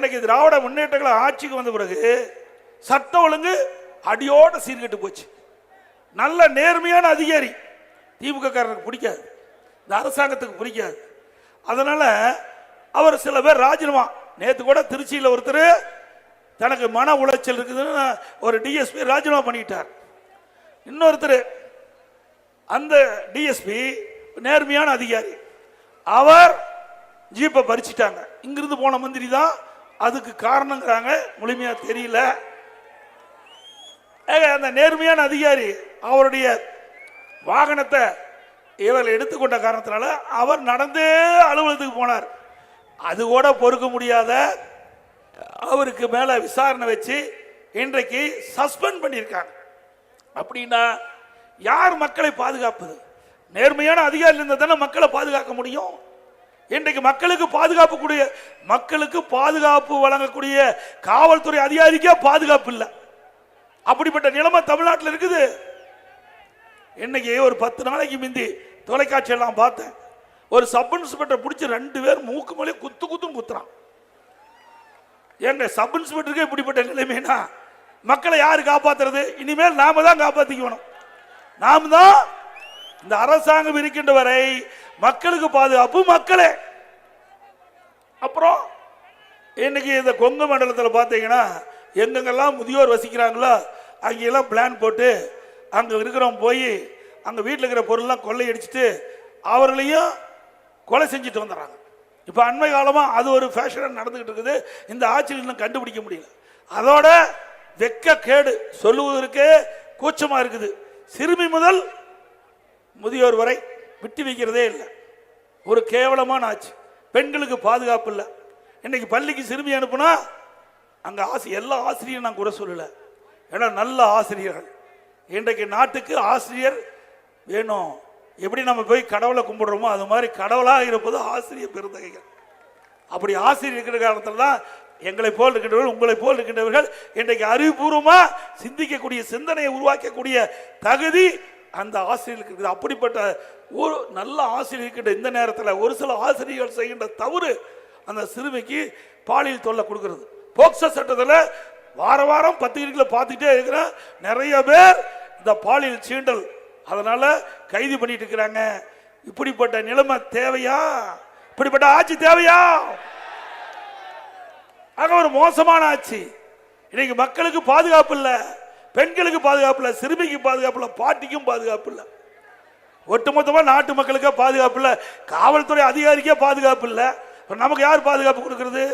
இன்னைக்கு திராவிட முன்னேற்றங்கள் ஆட்சிக்கு வந்த பிறகு சட்ட ஒழுங்கு அடியோட சீர்கட்டு போச்சு. நல்ல நேர்மையான அதிகாரி திமுக காரனுக்கு பிடிக்காது. இந்த அரசாங்கத்துக்கு பிடிக்காது. அதனால அவர் சில பேர் ராஜினாமா நேற்று கூட திருச்சியில் ஒருத்தர் தனக்கு மன உளைச்சல் இருக்குதுன்னு ஒரு டிஎஸ்பி ராஜினாமா பண்ணிட்டார். இன்னொருத்தர் அந்த டிஎஸ்பி நேர்மையான அதிகாரி. அவர் ஜீப்பை பறிச்சிட்டாங்க. இங்கிருந்து போன மந்திரி தான் அதுக்கு காரணங்கிறாங்க. முழுமையா தெரியல. அந்த நேர்மையான அதிகாரி அவருடைய வாகனத்தை இவர்கள் எடுத்துக்கொண்ட காரணத்தினால அவர் நடந்தே அலுவலகத்துக்கு போனார். அது கூட பொறுக்க முடியாத அவருக்கு மேல விசாரணை வச்சு இன்றைக்கு சஸ்பெண்ட் பண்ணியிருக்காங்க. அப்படின்னா யார் மக்களை பாதுகாப்பது? நேர்மையான அதிகாரி இருந்தால் தானே மக்களை பாதுகாக்க முடியும்? இன்றைக்கு மக்களுக்கு பாதுகாப்பு கூடிய மக்களுக்கு பாதுகாப்பு வழங்கக்கூடிய காவல்துறை அதிகாரிக்கே பாதுகாப்பு இல்லை. அப்படிப்பட்ட நிலைமை தமிழ்நாட்டில் இருக்குது. இன்னைக்கு ஒரு பத்து நாளைக்கு முந்தி தொலைக்காட்சி எல்லாம் பார்த்தேன். ஒரு சப் இன்ஸ்பெக்டர் பிடிச்சி ரெண்டு பேர் மூக்கு மேலே குத்து குத்துன்னு குத்துறான். எங்க சப் இன்ஸ்பெக்டருக்கு இப்படிப்பட்ட நிலைமைனா மக்களை யாரு காப்பாத்துறது? இனிமேல் நாம தான் காப்பாத்திக்கணும். நாம தான் இந்த அரசாங்கம் இருக்கின்ற வரை மக்களுக்கு பாதுகாப்பு மக்களே. அப்புறம் இன்னைக்கு இந்த கொங்கு மண்டலத்தில் பார்த்தீங்கன்னா எங்கெங்கெல்லாம் முதியோர் வசிக்கிறாங்களோ அங்கெல்லாம் பிளான் போட்டு அங்கே இருக்கிறவங்க போய் அங்கே வீட்டில் இருக்கிற பொருள்லாம் கொள்ளையடிச்சிட்டு அவர்களையும் கொலை செஞ்சுட்டு வந்துடுறாங்க. இப்போ அண்மை காலமாக அது ஒரு ஃபேஷனாக நடந்துக்கிட்டு இருக்குது. இந்த ஆட்சியில் இன்னும் கண்டுபிடிக்க முடியல. அதோட வெக்க கேடு சொல்லுவதற்கு கூச்சமாக இருக்குது. சிறுமி முதல் முதியோர் வரை விட்டு வைக்கிறதே இல்லை. ஒரு கேவலமான ஆட்சி. பெண்களுக்கு பாதுகாப்பு இல்லை. இன்னைக்கு பள்ளிக்கு சிறுமி அனுப்புனா அங்கே ஆசி எல்லா ஆசிரியரும் நான் கூட சொல்லலை. ஏன்னா நல்ல ஆசிரியர்கள். இன்றைக்கு நாட்டுக்கு ஆசிரியர் வேணும். எப்படி நம்ம போய் கடவுளை கும்பிடுறோமோ அது மாதிரி கடவுளாக இருப்பது ஆசிரியர் பெருந்தகைகள். அப்படி ஆசிரியர் இருக்கிற காலத்தில் தான் எங்களை போல் இருக்கின்றவர்கள் உங்களை போல் இருக்கின்றவர்கள் இன்றைக்கு அறிவுபூர்வமாக சிந்திக்கக்கூடிய சிந்தனையை உருவாக்கக்கூடிய தகுதி அந்த ஆசிரியர்களுக்கு இருக்குது. அப்படிப்பட்ட ஒரு நல்ல ஆசிரியர் இருக்கின்ற இந்த நேரத்தில் ஒரு சில ஆசிரியர்கள் செய்கின்ற தவறு அந்த சிறுமிக்கு பாலியல் தொல்லை கொடுக்கறது. போக்சோ சட்டத்தில் வார வாரம் பத்திரிகைகளை பார்த்துட்டே இருக்கிறேன் நிறைய பேர் இந்த பாலியல் சீண்டல். அதனால் கைது பண்ணிட்டு இருக்கிறாங்க. இப்படிப்பட்ட நிலைமை தேவையா? இப்படிப்பட்ட ஆட்சி தேவையா? ஆக ஒரு மோசமான ஆட்சி. இன்னைக்கு மக்களுக்கு பாதுகாப்பு இல்லை. பெண்களுக்கு பாதுகாப்பு இல்லை சிறுமிக்கு பாதுகாப்பு இல்லை பாட்டிக்கும் பாதுகாப்பு இல்லை. ஒட்டுமொத்தமாக நாட்டு மக்களுக்கே பாதுகாப்பு இல்லை காவல்துறை அதிகாரிக்கே பாதுகாப்பு இல்லை. நமக்கு யார் பாதுகாப்பு கொடுக்குறது?